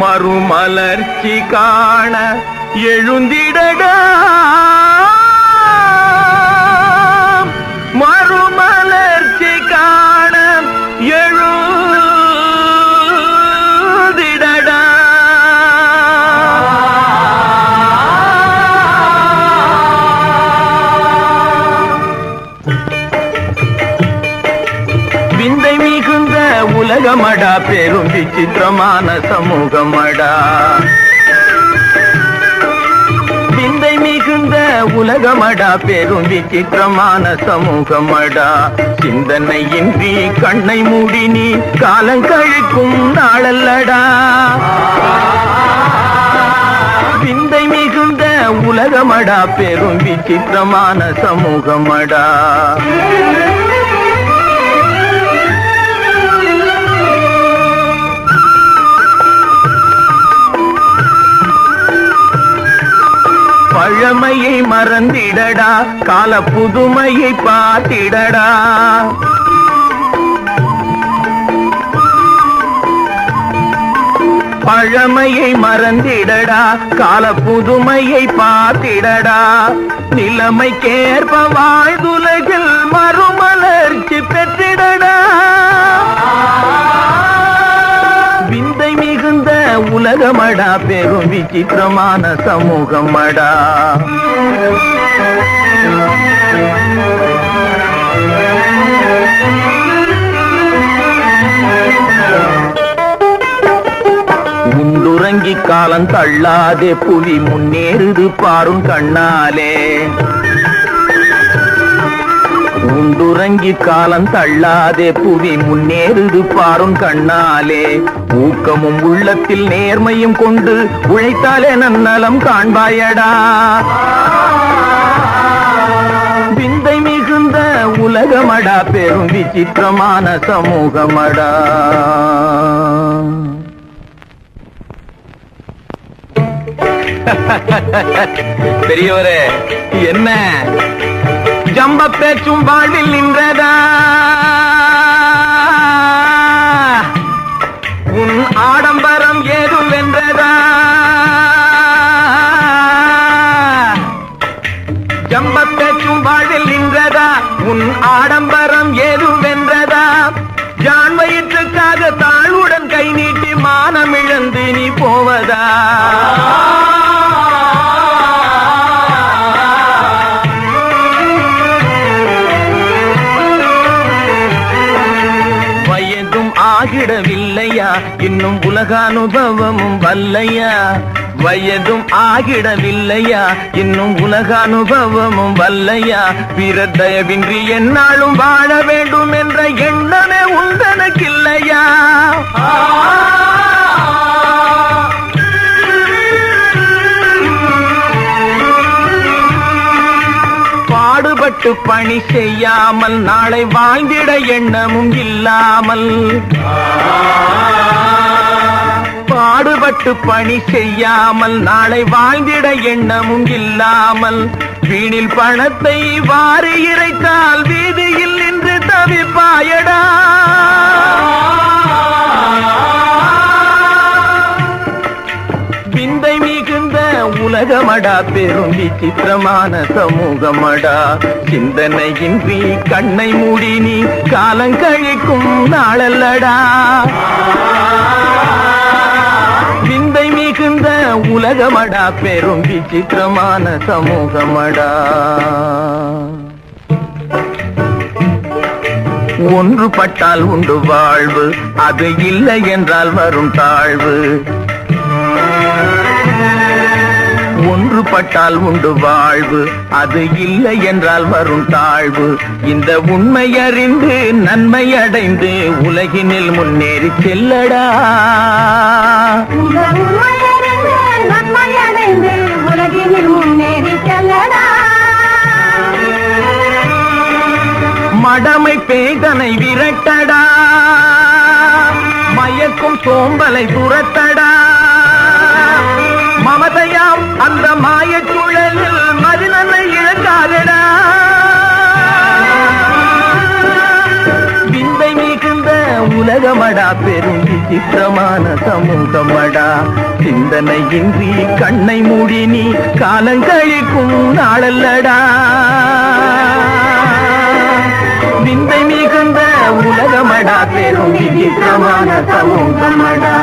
மறுமலர்ச்சி காண எழுந்திடடா. உலகமடா பெரும் விசித்திரமான சமூகமடா. விந்தை மிகுந்த உலகமடா பெரும் விசித்திரமான சமூகமடா. சிந்தனையின்றி கண்ணை மூடி நீ காலம் கழிக்கும் நாளல்லடா. விந்தை மிகுந்த உலகமடா பெரும் விசித்திரமான சமூகமடா. பழமையை மறந்திடடா கால புதுமையை பார்த்திடடா. பழமையை மறந்திடடா கால புதுமையை பார்த்திடடா. நிலைமைக்கேற்ப வாழ்துலகில் மறுமலர்ச்சி பெற்றிடடா. உலகமடா பெரும் விசித்திரமான சமூகமடா. முந்துறங்கி காலம் தள்ளாதே புலி முன்னேறுது பாரும் கண்ணாலே. உண்டுறங்கி காலம் தள்ளாதே. புவி முன்னேறுது பாரும் கண்ணாலே. ஊக்கமும் உள்ளத்தில் நேர்மையும் கொண்டு உழைத்தாலே நன்னலம் காண்பாயடா. விந்தை மிகுந்த உலகமடா. பெரும் விசித்திரமான சமூகமடா. பெரியவரே என்ன? ஜம்ப பேச்சும் வாழ்வில் நின்றதா? உன் ஆடம்பரம் ஏதும் வென்றதா? ஜம்ப பேச்சும் வாழ்வில் நின்றதா? உன் ஆடம்பரம் ஏதும் வென்றதா? ஜான் வயிற்றுக்காக தாழ்வுடன் கை நீட்டி மானம் இழந்து நீ போவதா? இன்னும் உலக அனுபவமும் வல்லையா? வயதும் ஆகிடவில்லையா? இன்னும் உலக அனுபவமும் வல்லையா? பிறர் தயவின்றி என்னாலும் வாழ வேண்டும் என்ற எண்ணமே பாடுபட்டு பணி செய்யாமல் நாளை வாழ்ந்திட எண்ணமும் இல்லாமல். பாடுபட்டு பணி செய்யாமல் நாளை வாழ்ந்திட எண்ணமும் இல்லாமல் வீணில் பணத்தை வாரி இறைத்தால் வீதியில் நின்று தவிப்பாயடா. உலகமடா பெரும் விசித்திரமான சமூகமடா. சிந்தனையின்றி கண்ணை மூடி நீ காலங்கழிக்கும் நாளல்லடா. விந்தை மிகுந்த உலகமடா பெரும் விசித்திரமான சமூகமடா. ஒன்றுபட்டால் உண்டு வாழ்வு அது இல்லை என்றால் வரும் தாழ்வு. ஒன்றுபட்டால் உண்டு வாழ்வு. அது இல்லை என்றால் வரும் தாழ்வு. இந்த உண்மை அறிந்து நன்மை அடைந்து உலகினில் முன்னேறி செல்லடா. மடமை பேதனை விரட்டடா. மயக்கும் சோம்பலை துரத்தடா. மமதையாம் அந்த மாய சுழலில் மதினனை இழக்காதடா. விந்தை மிகுந்த உலகமடா பெரும் விசித்திரமான சமூகமடா. சிந்தனையின்றி கண்ணை மூடி நீ காலங்கழிக்கும் நாளல்லடா. விந்தை மிகுந்த உலகமடா பெரும் விசித்திரமான சமூகமடா.